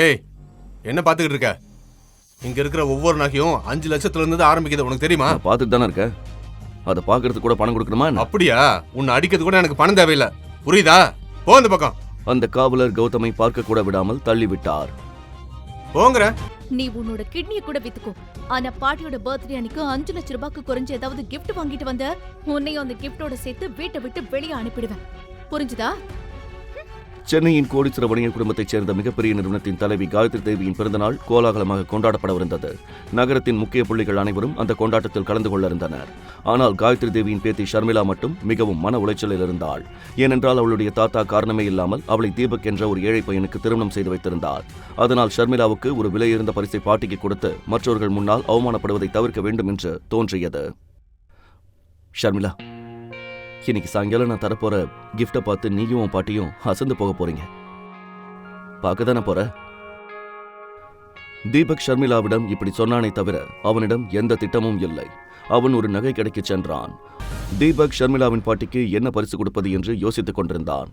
ஏய் என்ன பார்த்துக்கிட்டு இருக்க? இங்க இருக்கிற ஒவ்வொரு நகையும் அஞ்சு லட்சத்துல இருந்து தான் ஆரம்பிக்குது. உனக்கு தெரியுமா? பார்த்துட்டு தானே இருக்கேன். அதை பார்க்கறதுக்கு கூட பணம் கொடுக்கணுமா? அப்படியா? உன்னை அடிக்கிறது கூட எனக்கு பணம் தேவையில்லை. புரியுதா? போ இந்த பக்கம். அந்த காவலர் கௌதமை பார்க்க கூட விடாமல் தள்ளிவிட்டார். போங்கிற. நீ உன்னோட கிட்னியை கூட வித்துக்கோ. ஆனா பாட்டியோட பர்த்டே அன்னைக்கு அஞ்சு லட்ச ரூபாய்க்கு குறைஞ்ச ஏதாவது gift வாங்கிட்டு வந்த உன்னையும் அந்த கிஃப்டோட சேர்த்து வீட்டை விட்டு வெளியே அனுப்பிடுவேன். புரிஞ்சுதா? சென்னையின் கோடீஸ்வர வணிகர் குடும்பத்தைச் சேர்ந்த மிகப்பெரிய நிறுவனத்தின் தலைவி காயத்ரி தேவியின் பிறந்தநாள் கோலாகலமாக கொண்டாடப்படவிருந்தது. நகரத்தின் முக்கிய புள்ளிகள் அனைவரும் அந்த கொண்டாட்டத்தில் கலந்து கொள்ள இருந்தனர் ஆனால் காயத்ரி தேவியின் பேத்தி ஷர்மிளா மட்டும் மிகவும் மன உளைச்சலில் இருந்தாள். ஏனென்றால் அவளுடைய தாத்தா காரணமே இல்லாமல் அவளை தீபக் என்ற ஒரு ஏழை பையனுக்கு திருமணம் செய்து வைத்திருந்தார். அதனால் ஷர்மிளாவுக்கு ஒரு விலையிருந்த பரிசை பாட்டிக்கு கொடுத்து மற்றவர்கள் முன்னால் அவமானப்படுவதை தவிர்க்க வேண்டும் என்று தோன்றியது. ஷர்மிளா இன்னைக்கு சாயங்காலம் நான் தரப்போற கிஃப்டை பார்த்து நீயும் உன் பாட்டியும் அசந்து போக போறீங்க. பார்க்க தானே போற? தீபக் ஷர்மிளாவிடம் இப்படி சொன்னானே தவிர அவனிடம் எந்த திட்டமும் இல்லை. அவன் ஒரு நகை கடைக்கு சென்றான். தீபக் ஷர்மிளாவின் பாட்டிக்கு என்ன பரிசு கொடுப்பது என்று யோசித்துக் கொண்டிருந்தான்.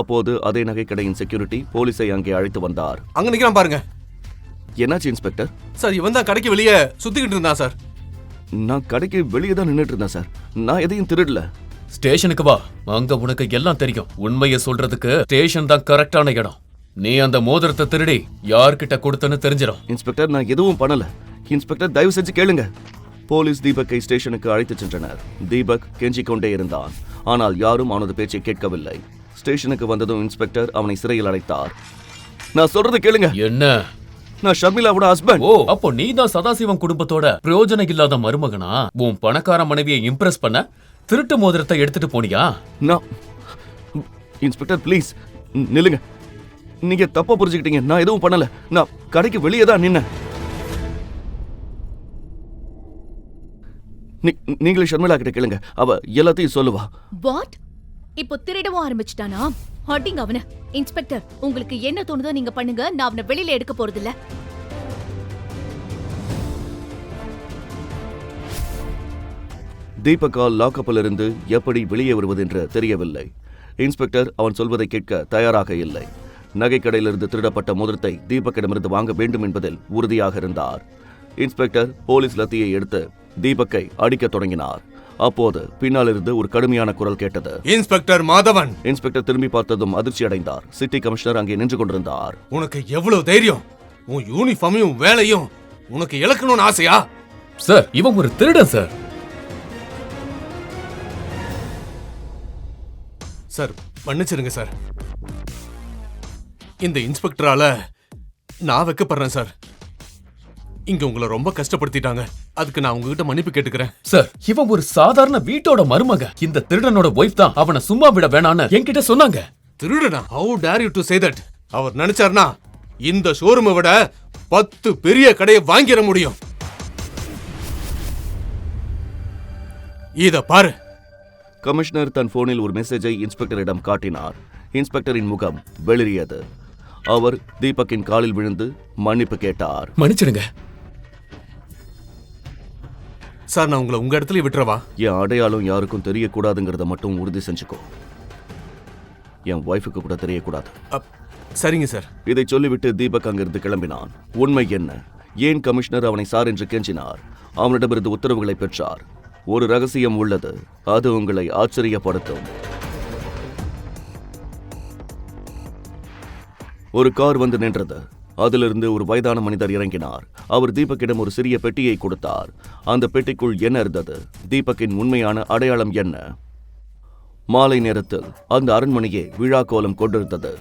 அப்போது அதே நகை கடையின் செக்யூரிட்டி போலீஸை அங்கே அழைத்து வந்தார். அங்க நிக்கிறான் பாருங்க. என்னாச்சு இன்ஸ்பெக்டர்? சார் இவன் தான் கடைக்கு வெளியே சுத்திக்கிட்டு இருந்தான் சார். நான் கடைக்கு வெளியே தான் நின்றுட்டு இருந்தேன் சார். நான் எதையும் திருடல. ஸ்டேஷனுக்கு வா. அங்க உனக்கு எல்லாம் தெரியும். உண்மையை சொல்றதுக்கு ஸ்டேஷன் தான் கரெக்டான இடம். நீ அந்த மோதிரத்தை திருடி யார்கிட்ட கொடுத்தன்னு தெரிஞ்சிடும் இன்ஸ்பெக்டர் நான் எதுவும் பண்ணல. இன்ஸ்பெக்டர் தயவு செஞ்சு கேளுங்க. போலீஸ் தீபக்கை ஸ்டேஷனுக்கு அழைத்துச் சென்றனர். தீபக் கெஞ்சிக் கொண்டே இருந்தான். ஆனால் யாரும் அவனது பேச்சை கேட்கவில்லை. ஸ்டேஷனுக்கு வந்ததும் இன்ஸ்பெக்டர் அவனை சிறையில் அடைத்தார். நான் சொல்றது கேளுங்க. என்ன? நான் ஷர்மிளாவோட ஹஸ்பண்ட் ஓ அப்போ நீ தான் சதாசிவம் குடும்பத்தோட பிரயோஜனம் இல்லாத மருமகனா? உன் பணக்கார மனைவியை இம்ப்ரெஸ் பண்ண? திருட்டு மோதிரத்தை எடுத்துட்டு போனியா? நான் இன்ஸ்பெக்டர் ப்ளீஸ் நில்லுங்க. நீங்க தப்பா புரிஞ்சுக்கிட்டீங்க. நான் எதுவும் பண்ணல. நான் கடைக்கு வெளியே தான் நின்னேன். நீ- நீங்களே ஷர்மிளா கிட்ட கேளுங்க. அவ எல்லாத்தையும் சொல்லுவா. வாட்? இப்போ திருடவும் ஆரம்பிச்சிட்டானா? ஹட்டிங் அவன. இன்ஸ்பெக்டர் உங்களுக்கு என்ன தோணுதோ நீங்க பண்ணுங்க. நான் அவனை வெளியில எடுக்க போறதில்ல. தீபக்கால் லாக்கப்பில் இருந்து எப்படி வெளியே வருவதென்று தெரியவில்லை. இன்ஸ்பெக்டர் அவன் சொல்வதை கேட்க தயாராக இல்லை. நகைக்கடையிலிருந்து திருடப்பட்ட மோதிரத்தை தீபக்கிடமிருந்து வாங்க வேண்டும் என்பதில் உறுதியாக இருந்தார். இன்ஸ்பெக்டர் போலீஸ் லத்தியை எடுத்து தீபக்கை அடிக்கத் தொடங்கினார். அப்போது பின்னாலிருந்து ஒரு கடுமையான குரல் கேட்டது. இன்ஸ்பெக்டர் மாதவன்! இன்ஸ்பெக்டர் திரும்பி பார்த்ததும் அதிர்ச்சி அடைந்தார். சிட்டி கமிஷனர் அங்கே நின்று கொண்டிருந்தார். உனக்கு எவ்வளவு தைரியம்? உன் யூனிஃபார்மையும் வேலையும் உனக்கு இழக்கணும்னு ஆசையா? சார் இவன் ஒரு திருடன் சார். சார் மன்னிச்சிருங்க சார். இந்த இன்ஸ்பெக்டரால நான் வைக்கப்படுறேன் சார். இங்க உங்களை ரொம்ப கஷ்டப்படுத்திட்டாங்க. அதுக்கு நான் உங்ககிட்ட மன்னிப்பு கேட்டுக்கிறேன். சார் இவன் ஒரு சாதாரண வீட்டோட மருமக. இந்த திருடனோட ஒய்ஃப் தான் அவனை சும்மா விட வேணான்னு என்கிட்ட சொன்னாங்க. திருடனா? How dare you to say that அவர் நினைச்சார்னா இந்த ஷோரூமை விட பத்து பெரிய கடையை வாங்கிட முடியும். இத பாரு. கமிஷனர் தன் போனில் ஒரு மெசேஜை இன்ஸ்பெக்டரிடம் காட்டினார். இன்ஸ்பெக்டரின் முகம் வெளிரியது அவர் தீபக்கின் காலில் விழுந்து மன்னிப்பு கேட்டார். மன்னிச்சிடுங்க. சார் நான் உங்களை உங்க இடத்துல விட்டுறவா? என் அடையாளம் யாருக்கும் தெரியக்கூடாதுங்கிறத மட்டும் உறுதி செஞ்சுக்கோ. என் ஒய்ஃபுக்கு கூட தெரியக்கூடாது. சரிங்க சார். இதை சொல்லிவிட்டு தீபக் அங்கிருந்து கிளம்பினான். உண்மை என்ன? ஏன் கமிஷனர் அவனை சார் என்று கெஞ்சினார்? அவனிடமிருந்து உத்தரவுகளை பெற்றார். ஒரு ரகசியம் உள்ளது. அது உங்களை ஆச்சரியப்படுத்தும். ஒரு கார் வந்து நின்றது. அதிலிருந்து ஒரு வயதான மனிதர் இறங்கினார். அவர் தீபக்கிடம் ஒரு சிறிய பெட்டியை கொடுத்தார். அந்த பெட்டிக்குள் என்ன இருந்தது? தீபக்கின் உண்மையான அடையாளம் என்ன? மாலை நேரத்தில் அந்த அரண்மனையே விழா கோலம் கொண்டிருந்தது.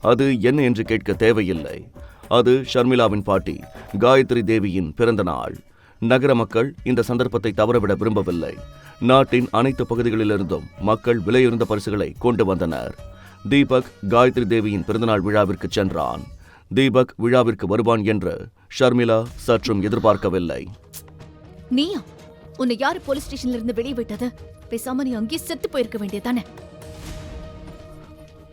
அது என்ன என்று கேட்க தேவையில்லை. அது ஷர்மிளாவின் பாட்டி காயத்ரி தேவியின் பிறந்த நாள். நகர மக்கள் இந்த சந்தர்ப்பத்தை தவறவிட விரும்பவில்லை. நாட்டின் அனைத்து பகுதிகளிலிருந்தும் மக்கள் விலையுறந்த பரிசுகளை கொண்டு வந்தனர். தீபக் காயத்ரி தேவியின் பிறந்தநாள் விழாவிற்கு சென்றான். தீபக் விழாவிற்கு வருவான் என்று ஷர்மிளா சற்றும் எதிர்பார்க்கவில்லை. நீயா உன்னை யாரு போலீஸ் ஸ்டேஷன்ல இருந்து வெளியே விட்டது? பேசாம நீ அங்கேயே செத்து போயிருக்க வேண்டியதானே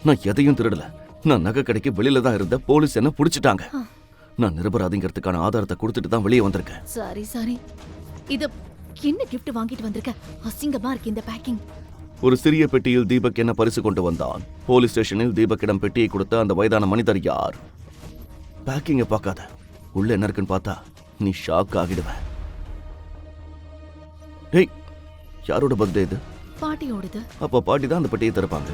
நான் எதையும் திருடல. நான் நகை கடைக்கு வெளியில தான் இருந்த போலீஸ் என்ன புடிச்சிட்டாங்க. நான் நிரபராதிங்கிறதுக்கான ஆதாரத்தை கொடுத்துட்டு தான் வெளியே வந்திருக்கேன். சாரி சாரி இது என்ன gift வாங்கிட்டு வந்திருக்க? அசிங்கமா இருக்கு இந்த பேக்கிங் ஒரு சிறிய பெட்டியில் தீபக் என்ன பரிசு கொண்டு வந்தான். போலீஸ் ஸ்டேஷனில் தீபக்கிடம் பெட்டியை கொடுத்த அந்த வயதான மனிதர் யார்? பேக்கிங்க பார்க்காத. உள்ள என்ன இருக்குன்னு பார்த்தா நீ ஷாக் ஆகிடுவ. டேய் யாரோட பர்த்டே இது? பாட்டியோடது. அப்போ பாட்டி தான் அந்த பெட்டியை திறப்பாங்க.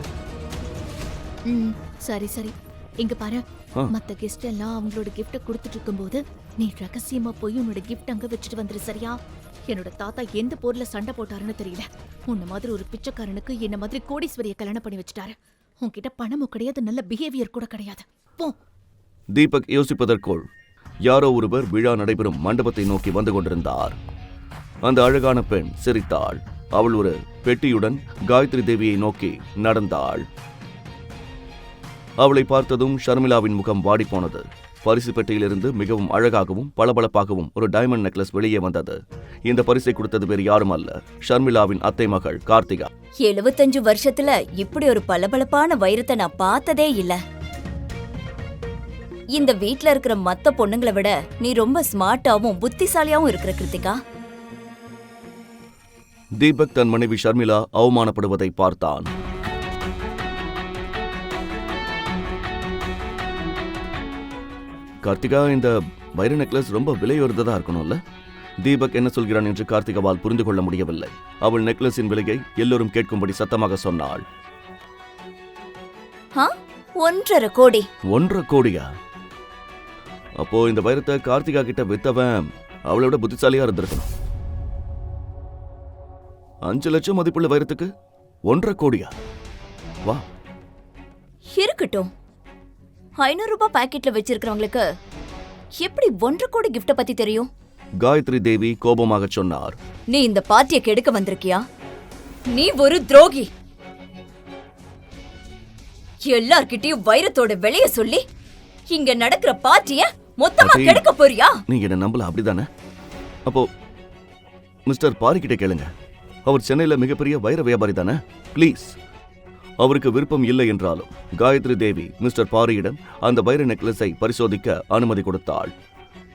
ம் சரி சரி. இங்க பாரு. மத்த கெஸ்ட் எல்லாம் அவங்களோட கிஃப்ட கொடுத்துட்டு இருக்கும்போது நீ ரகசியமா போய் உன்னோட கிஃப்ட் அங்க வச்சுட்டு வந்துரு சரியா? என்னோட தாத்தா எந்த போர்ல சண்டை போட்டாருன்னு தெரியல. உன்ன மாதிரி ஒரு பிச்சைக்காரனுக்கு என்ன மாதிரி கோடீஸ்வரிய கல்யாணம் பண்ணி வச்சுட்டாரு. உன்கிட்ட பணமும் கிடையாது நல்ல பிஹேவியர் கூட கிடையாது. போ. தீபக் யோசிப்பதற்குள் யாரோ ஒருவர் விழா நடைபெறும் மண்டபத்தை நோக்கி வந்து கொண்டிருந்தார். அந்த அழகான பெண் சிரித்தாள். அவள் ஒரு பெட்டியுடன் காயத்ரி தேவியை நோக்கி நடந்தாள். அவளை பார்த்ததும் ஷர்மிளாவின் முகம் வாடிப்போனது. பரிசு பெட்டியிலிருந்து மிகவும் அழகாகவும் பளபளப்பாகவும் ஒரு டைமண்ட் நெக்லஸ் வெளியே வந்தது. இந்த பரிசை கொடுத்தது வேறு யாரும் அல்ல ஷர்மிளாவின் அத்தை மகள் கார்த்திகா. எழுபத்தஞ்சு வருஷத்துல இப்படி ஒரு பளபளப்பான வைரத்தை நான் பார்த்ததே இல்ல. இந்த வீட்ல இருக்கிற மத்த பொண்ணுங்களை விட நீ ரொம்ப ஸ்மார்ட்டாவும் புத்திசாலியாவும் இருக்கிற கிருத்திகா. தீபக் தன் மனைவி ஷர்மிளா அவமானப்படுவதை பார்த்தான். கார்த்திகா இந்த வைர நெக்லஸ் ரொம்ப விலையுறந்ததா இருக்கணும்ல? தீபக் என்ன சொல்கிறான் என்று கார்த்திகாவால் புரிந்து கொள்ள முடியவில்லை. அவள் நெக்லஸின் விலையை எல்லோரும் கேட்கும்படி சத்தமாக சொன்னாள். ஒன்றரை கோடி. ஒன்றரை கோடியா? அப்போ இந்த வைரத்தை கார்த்திகா கிட்ட வித்தவன் அவளை விட புத்திசாலியா இருந்திருக்கணும். அஞ்சு லட்சம் மதிப்புள்ள வைரத்துக்கு ஒன்றரை கோடியா? வா. இருக்கட்டும். ஐநூறு ரூபாய் பாக்கெட்ல வச்சிருக்கிறவங்களுக்கு எப்படி ஒன்றரை கோடி கிஃப்ட பத்தி தெரியும்? காயத்ரி தேவி கோபமாக சொன்னார். நீ இந்த பார்ட்டியை கெடுக்க வந்திருக்கியா? நீ ஒரு துரோகி. எல்லார்கிட்டயும் வைரத்தோட விலைய சொல்லி இங்க நடக்கிற பார்ட்டிய மொத்தமா அடே. கெடுக்க போறியா? நீங்க என்ன நம்பல அப்படிதானே? அப்போ மிஸ்டர் பாரி கிட்ட கேளுங்க. அவர் சென்னையில மிகப்பெரிய வைர வியாபாரி தானே? ப்ளீஸ். அவருக்கு விருப்பம் இல்லை என்றாலும் காயத்ரி தேவி மிஸ்டர் பாரியிடம் அந்த வைர நெக்லஸை பரிசோதிக்க அனுமதி கொடுத்தாள்.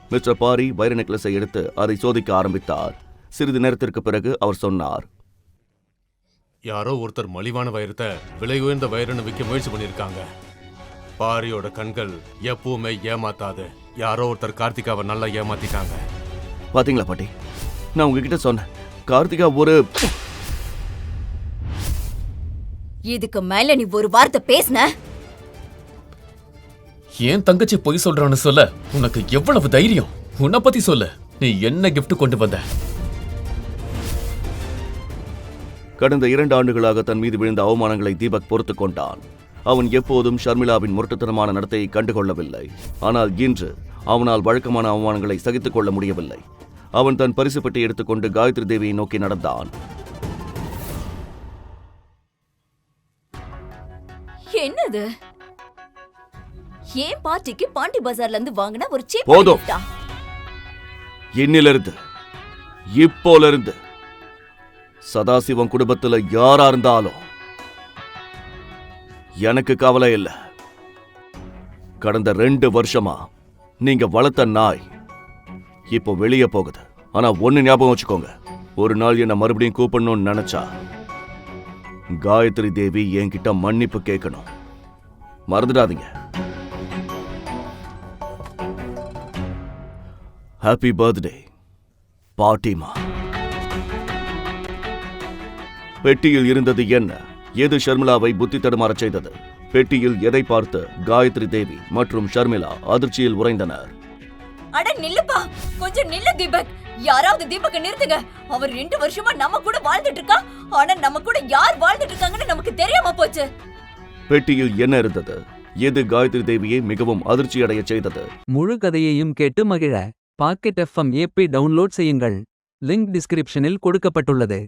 மிஸ்டர் பாரி வைர நெக்லஸை எடுத்து அதை சோதிக்க ஆரம்பித்தார். சிறிது நேரத்திற்கு பிறகு அவர் சொன்னார். யாரோ ஒருத்தர் மலிவான வைரத்தை விலை உயர்ந்த வைரன்னு விற்க முயற்சி பண்ணியிருக்காங்க. பாரியோட கண்கள் எப்பவுமே ஏமாத்தாது. யாரோ ஒருத்தர் கார்த்திகாவை நல்லா ஏமாத்திட்டாங்க. பாத்தீங்களா பாட்டி? நான் உங்ககிட்ட சொன்னேன். கார்த்திகா ஒரு இதுக்கு மேல நீ ஒரு வார்த்தை பேசுன? ஏன் தங்கச்சி பொய் சொல்றான்னு சொல்ல? உனக்கு எவ்வளவு தைரியம்? உன்னை பத்தி சொல்லு. நீ என்ன gift கொண்டு வந்த? கடந்த இரண்டு ஆண்டுகளாக தன் மீது விழுந்த அவமானங்களை தீபக் பொறுத்து கொண்டான். அவன் எப்போதும் ஷர்மிளாவின் முரட்டுத்தனமான நடத்தையை கண்டுகொள்ளவில்லை. ஆனால் இன்று அவனால் வழக்கமான அவமானங்களை சகித்துக் கொள்ள முடியவில்லை. அவன் தன் பரிசு பெட்டி எடுத்துக்கொண்டு காயத்ரி தேவியை நோக்கி நடந்தான். என்னது? ஏன் பார்ட்டிக்கு பாண்டி பஜார்ல இருந்து வாங்கின ஒரு சீப் போதும். இன்னிலிருந்து இப்போலிருந்து சதாசிவம் குடும்பத்துல யாரா இருந்தாலும் எனக்கு கவலை இல்லை. கடந்த ரெண்டு வருஷமா நீங்க வளர்த்த நாய் இப்போ வெளியே போகுது. ஆனா ஒண்ணு ஞாபகம் வச்சுக்கோங்க. ஒரு நாள் என்ன மறுபடியும் கூப்பிடணும்னு நினைச்சா காயத்ரி தேவி என்கிட்ட மன்னிப்பு கேட்கணும். மறந்துடாதீங்க. ஹாப்பி பர்த்டே பாட்டிமா. பெட்டியில் இருந்தது என்ன? எது ஷர்மிளாவை புத்தி தடுமாறச் செய்தது? பெட்டியில் எதை பார்த்து காயத்ரி தேவி மற்றும் ஷர்மிளா அதிர்ச்சியில் உறைந்தனர்? அட நில்லுப்பா. கொஞ்சம் நில்லு தீபக். யாராவது தீபக்க நிறுத்துங்க. அவர் ரெண்டு வருஷமா நம்ம கூட வாழ்ந்துட்டு இருக்கா? ஆனா நம்ம கூட யார் வாழ்ந்துட்டு இருக்காங்கன்னு நமக்கு தெரியாம போச்சு. பெட்டியில் என்ன இருந்தது? எது காயத்ரி தேவியை மிகவும் அதிர்ச்சியடைய செய்தது? முழு கதையையும் கேட்டு மகிழ. பாக்கெட் எஃப்எம் ஏபி டவுன்லோட் செய்யுங்கள். லிங்க் டிஸ்கிரிப்ஷனில் கொடுக்கப்பட்டுள்ளது.